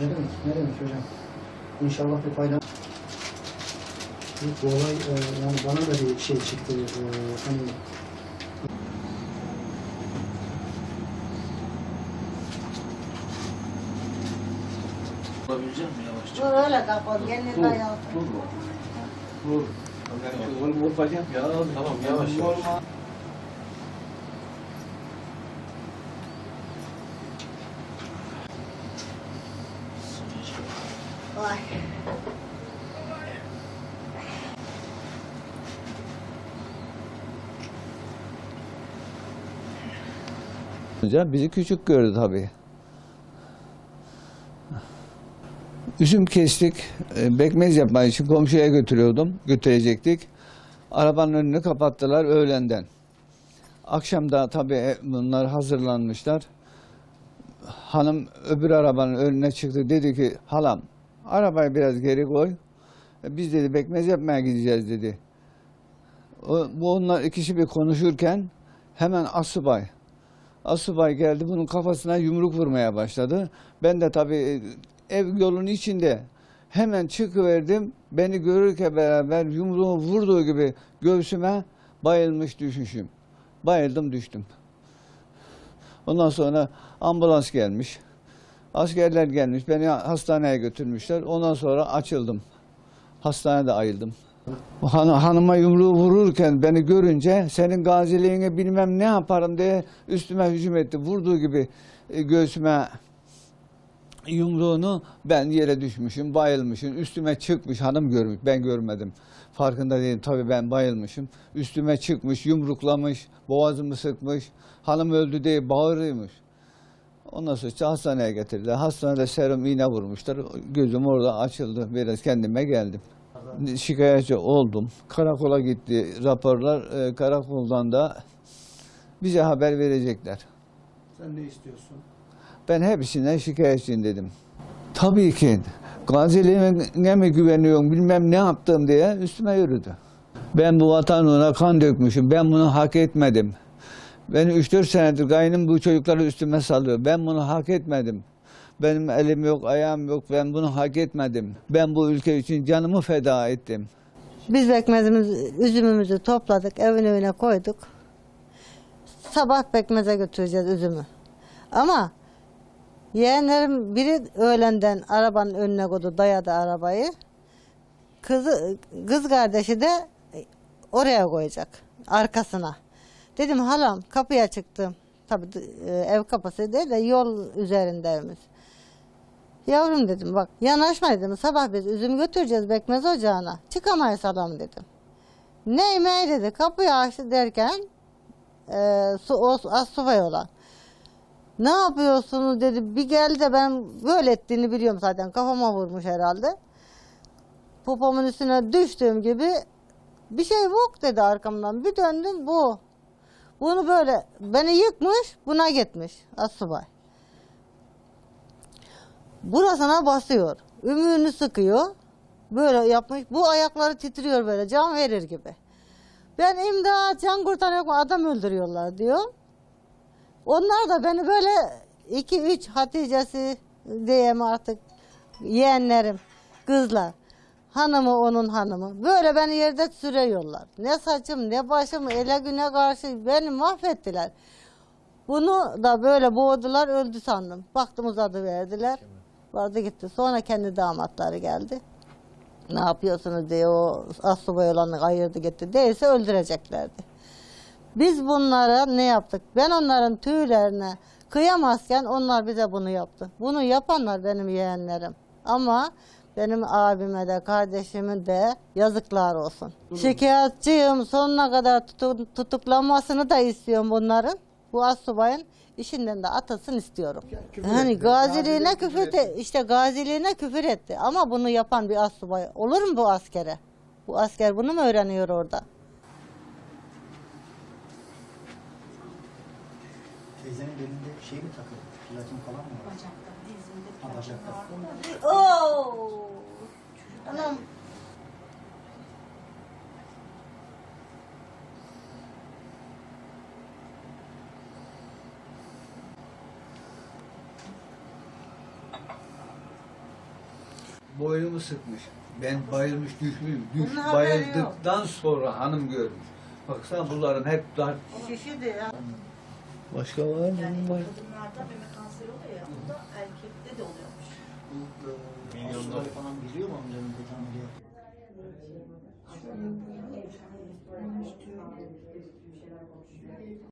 Ne demek? Ne demek hocam? İnşallah bir fayda. Bu olay e, yani bana da bir şey çıktı. E, hani Bulabilecek misin yavaşça? Dur öyle kalk kendini dayağı. Dur. Dur. Oğlum vuracak ya. Tamam yavaş yavaş. Hocam bizi küçük gördü tabii. Üzüm kestik. e, Bekmez yapmak için komşuya götürüyordum. Götürecektik. Arabanın önünü kapattılar öğlenden. Akşamda tabii e, bunlar hazırlanmışlar. Hanım öbür arabanın önüne çıktı. Dedi ki halam arabayı biraz geri koy. E, Biz dedi bekmez yapmaya gideceğiz dedi. O, bu onlar ikisi bir konuşurken hemen asubay Asubay geldi bunun kafasına yumruk vurmaya başladı. Ben de tabii e, ev yolunun içinde hemen çıkıverdim. Beni görürken beraber yumruğu vurduğu gibi göğsüme bayılmış düşüşüm. Bayıldım düştüm. Ondan sonra ambulans gelmiş. Askerler gelmiş. Beni hastaneye götürmüşler. Ondan sonra açıldım. Hastanede ayıldım. Han hanıma yumruğu vururken beni görünce senin gaziliğini bilmem ne yaparım diye üstüme hücum etti. Vurduğu gibi e, göğsüme yumruğunu ben yere düşmüşüm, bayılmışım. Üstüme çıkmış, hanım görmüş, ben görmedim. Farkında değilim, tabii ben bayılmışım. Üstüme çıkmış, yumruklamış, boğazımı sıkmış. Hanım öldü diye bağırıyormuş. Ondan sonra hastaneye getirdiler. Hastanede serum iğne vurmuşlar. Gözüm orada açıldı. Biraz kendime geldim şikayetçi oldum. Karakola gitti raporlar. E, karakoldan da bize haber verecekler. sen ne istiyorsun? Ben hepsinden şikayetçiyim dedim. Tabii ki gaziliğime mi güveniyorum bilmem ne yaptım diye üstüme yürüdü. Ben bu vatanına kan dökmüşüm. Ben bunu hak etmedim. Beni 3-4 senedir gaynım bu çocukları üstüme salıyor. Ben bunu hak etmedim. Benim elim yok, ayağım yok. Ben bunu hak etmedim. Ben bu ülke için canımı feda ettim. Biz bekmezimizi, üzümümüzü topladık, evin önüne koyduk. Sabah bekmeze götüreceğiz üzümü. Ama yeğenlerim biri öğlenden arabanın önüne koydu, dayadı arabayı. Kızı, kız kardeşi de oraya koyacak, arkasına. Dedim halam kapıya çıktım. Tabii e, ev kapısı değil de yol üzerinde evimiz. Yavrum dedim bak yanaşma dedim sabah biz üzüm götüreceğiz bekmez ocağına. Çıkamayız halam dedim. Neyme dedi kapıyı açtı derken e, su, o, az subay olan. Ne yapıyorsunuz dedi bir geldi de ben böyle ettiğini biliyorum zaten kafama vurmuş herhalde. Popomun üstüne düştüğüm gibi bir şey yok dedi arkamdan bir döndüm bu. Bunu böyle beni yıkmış buna gitmiş asubay. Burasına basıyor. Ümüğünü sıkıyor. Böyle yapmış. Bu ayakları titriyor böyle can verir gibi. Ben imdat can kurtaran yok adam öldürüyorlar diyor. Onlar da beni böyle iki üç Hatice'si diyeyim artık yeğenlerim kızlar. Hanımı onun hanımı. Böyle beni yerde sürüyorlar. Ne saçım ne başım ele güne karşı beni mahvettiler. Bunu da böyle boğdular öldü sandım. Baktım uzadı verdiler. Vardı gitti. Sonra kendi damatları geldi. Ne yapıyorsunuz diye o asubay olanı ayırdı gitti. Değilse öldüreceklerdi. Biz bunlara ne yaptık? Ben onların tüylerine kıyamazken onlar bize bunu yaptı. Bunu yapanlar benim yeğenlerim. Ama benim abime de kardeşime de yazıklar olsun. Şikayetçiyim sonuna kadar tutu- tutuklanmasını da istiyorum bunların. Bu asubayın işinden de atılsın istiyorum. küfür hani etti. gaziliğine küfür küfür etti. işte gaziliğine küfür etti. Ama bunu yapan bir asubay olur mu bu askere? Bu asker bunu mu öğreniyor orada? Teyzenin belinde bir şey mi takıldı? Platin falan mı var? Bacakta, dizinde, Ha, bacakta. Oo! Anam boynumu sıkmış. Ben bayılmış düşmüş. Düş, Bunun haberi bayıldıktan sonra hanım görmüş. Baksana bunların hep dar. Şişi de ya. Başka var mı? Var. Kadınlarda meme kanseri oluyor ya, bu da erkekte de oluyormuş. Hastaları falan biliyor mu amcanın kötü ameliyat?